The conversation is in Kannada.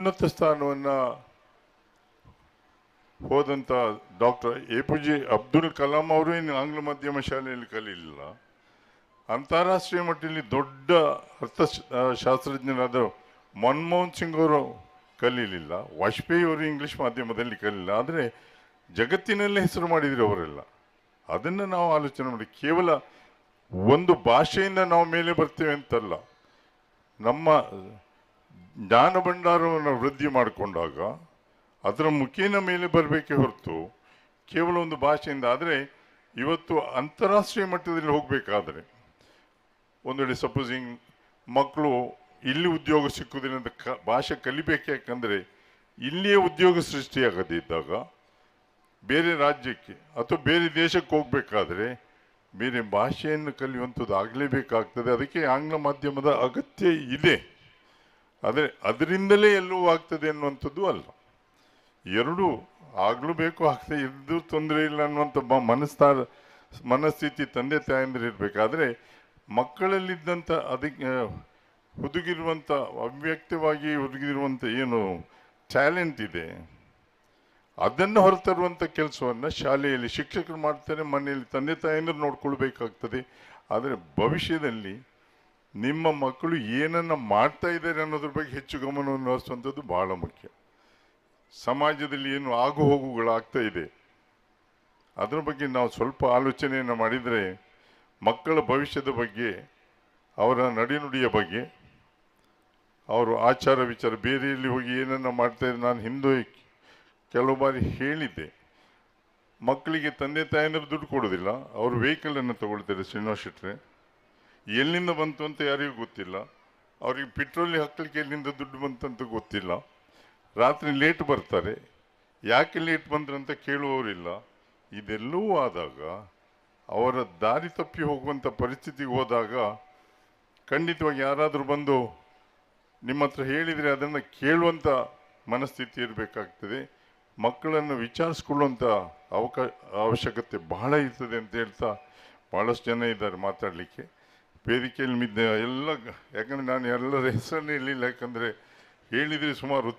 ಉನ್ನತ ಸ್ಥಾನವನ್ನು ಹೋದಂಥ doctor A P J Abdul Kalam ಅವರು ಏನು ಆಂಗ್ಲ ಮಾಧ್ಯಮ ಶಾಲೆಯಲ್ಲಿ ಕಲೀಲಿಲ್ಲ. ಅಂತಾರಾಷ್ಟ್ರೀಯ ಮಟ್ಟದಲ್ಲಿ ದೊಡ್ಡ ಅರ್ಥ ಶಾಸ್ತ್ರಜ್ಞರಾದ ಮನಮೋಹನ್ ಸಿಂಗ್ ಅವರು ಕಲೀಲಿಲ್ಲ. ವಾಜಪೇಯಿ ಅವರು ಇಂಗ್ಲಿಷ್ ಮಾಧ್ಯಮದಲ್ಲಿ ಕಲೀಲಿಲ್ಲ. ಆದರೆ ಜಗತ್ತಿನಲ್ಲೇ ಹೆಸರು ಮಾಡಿದ್ರು ಅವರೆಲ್ಲ. ಅದನ್ನು ನಾವು ಆಲೋಚನೆ ಮಾಡಿ, ಕೇವಲ ಒಂದು ಭಾಷೆಯಿಂದ ನಾವು ಮೇಲೆ ಬರ್ತೇವೆ ಅಂತಲ್ಲ. ನಮ್ಮ ಜ್ಞಾನ ಭಂಡಾರವನ್ನು ವೃದ್ಧಿ ಮಾಡಿಕೊಂಡಾಗ ಅದರ ಮುಖೇನ ಮೇಲೆ ಬರಬೇಕೇ ಹೊರತು ಕೇವಲ ಒಂದು ಭಾಷೆಯಿಂದ, ಆದರೆ ಇವತ್ತು ಅಂತಾರಾಷ್ಟ್ರೀಯ ಮಟ್ಟದಲ್ಲಿ ಹೋಗಬೇಕಾದ್ರೆ ಒಂದು ವೇಳೆ ಸಪೋಸಿಂಗ್ ಮಕ್ಕಳು ಇಲ್ಲಿ ಉದ್ಯೋಗ ಸಿಕ್ಕುವುದರಿಂದ ಕ, ಭಾಷೆ ಕಲಿಬೇಕು ಯಾಕಂದರೆ ಇಲ್ಲಿಯೇ ಉದ್ಯೋಗ ಸೃಷ್ಟಿಯಾಗದೇ ಇದ್ದಾಗ ಬೇರೆ ರಾಜ್ಯಕ್ಕೆ ಅಥವಾ ಬೇರೆ ದೇಶಕ್ಕೆ ಹೋಗಬೇಕಾದ್ರೆ ಬೇರೆ ಭಾಷೆಯನ್ನು ಕಲಿಯುವಂಥದ್ದು ಆಗಲೇಬೇಕಾಗ್ತದೆ. ಅದಕ್ಕೆ ಆಂಗ್ಲ ಮಾಧ್ಯಮದ ಅಗತ್ಯ ಇದೆ. ಆದರೆ ಅದರಿಂದಲೇ ಎಲ್ಲವೂ ಆಗ್ತದೆ ಅನ್ನುವಂಥದ್ದು ಅಲ್ಲ ಎರಡೂ ಆಗಲೂ ಬೇಕು ಆಗ್ತದೆ ಇದ್ದು ತೊಂದರೆ ಇಲ್ಲ ಅನ್ನುವಂಥ ಬ ಮನಸ್ತಾರ ಮನಸ್ಥಿತಿ ತಂದೆ ತಾಯಂದ್ರೆ ಇರಬೇಕಾದ್ರೆ ಮಕ್ಕಳಲ್ಲಿದ್ದಂಥ ಅದಕ್ಕೆ ಹುದುಗಿರುವಂಥ, ಅವ್ಯಕ್ತವಾಗಿ ಹುದುಗಿರುವಂಥ ಏನು ಟ್ಯಾಲೆಂಟ್ ಇದೆ, ಅದನ್ನು ಹೊರತರುವಂಥ ಕೆಲಸವನ್ನು ಶಾಲೆಯಲ್ಲಿ ಶಿಕ್ಷಕರು ಮಾಡ್ತಾರೆ, ಮನೆಯಲ್ಲಿ ತಂದೆ ತಾಯಂದಿರು ನೋಡ್ಕೊಳ್ಬೇಕಾಗ್ತದೆ. ಆದರೆ ಭವಿಷ್ಯದಲ್ಲಿ ನಿಮ್ಮ ಮಕ್ಕಳು ಏನನ್ನು ಮಾಡ್ತಾ ಇದ್ದಾರೆ ಅನ್ನೋದ್ರ ಬಗ್ಗೆ ಹೆಚ್ಚು ಗಮನವನ್ನು ಹರಿಸುವಂಥದ್ದು ಬಹಳ ಮುಖ್ಯ. ಸಮಾಜದಲ್ಲಿ ಏನು ಆಗು ಹೋಗುಗಳಾಗ್ತಾ ಇದೆ, ಅದರ ಬಗ್ಗೆ ನಾವು ಸ್ವಲ್ಪ ಆಲೋಚನೆಯನ್ನು ಮಾಡಿದರೆ ಮಕ್ಕಳ ಭವಿಷ್ಯದ ಬಗ್ಗೆ, ಅವರ ನಡೆನುಡಿಯ ಬಗ್ಗೆ, ಅವರು ಆಚಾರ ವಿಚಾರ ಬೇರೆಯಲ್ಲಿ ಹೋಗಿ ಏನನ್ನ ಮಾಡ್ತಾ ಇದ್ದಾರೆ ನಾನು ಹಿಂದೆ ಕೆಲವು ಬಾರಿ ಹೇಳಿದ್ದೆ. ಮಕ್ಕಳಿಗೆ ತಂದೆ ತಾಯಂದ್ರೆ ದುಡ್ಡು ಕೊಡೋದಿಲ್ಲ ಅವರು ವೆಹಿಕಲನ್ನು ತಗೊಳ್ತಾರೆ ಶ್ರೀನಿವಾಸ್ ಶೆಟ್ರೆ. ಎಲ್ಲಿಂದ ಬಂತು ಅಂತ ಯಾರಿಗೂ ಗೊತ್ತಿಲ್ಲ. ಅವ್ರಿಗೆ ಪೆಟ್ರೋಲ್ ಹಾಕ್ಲಿಕ್ಕೆ ಎಲ್ಲಿಂದ ದುಡ್ಡು ಬಂತಂತ ಗೊತ್ತಿಲ್ಲ. ರಾತ್ರಿ ಲೇಟ್ ಬರ್ತಾರೆ. ಯಾಕೆ ಲೇಟ್ ಬಂದ್ರಂತ ಕೇಳುವವರಿಲ್ಲ. ಇದೆಲ್ಲವೂ ಆದಾಗ, ಅವರ ದಾರಿ ತಪ್ಪಿ ಹೋಗುವಂಥ ಪರಿಸ್ಥಿತಿಗೆ ಹೋದಾಗ ಖಂಡಿತವಾಗಿ ಯಾರಾದರೂ ಬಂದು ನಿಮ್ಮ ಹತ್ರ ಹೇಳಿದರೆ ಅದನ್ನು ಕೇಳುವಂಥ ಮನಸ್ಥಿತಿ ಇರಬೇಕಾಗ್ತದೆ. ಮಕ್ಕಳನ್ನು ವಿಚಾರಿಸ್ಕೊಳ್ಳುವಂಥ ಅವಕಾಶ ಅವಶ್ಯಕತೆ ಬಹಳ ಇರ್ತದೆ ಅಂತ ಹೇಳ್ತಾ ಭಾಳಷ್ಟು ಜನ ಇದ್ದಾರೆ ಮಾತಾಡಲಿಕ್ಕೆ. ವೇದಿಕೆಯಲ್ಲಿ ಮಿದ್ದ ಎಲ್ಲ ಯಾಕಂದರೆ ನಾನು ಎಲ್ಲರ ಹೆಸರನ್ನೇ ಇರಲಿಲ್ಲ ಯಾಕಂದರೆ ಹೇಳಿದರೆ ಸುಮಾರು ಹೊತ್ತು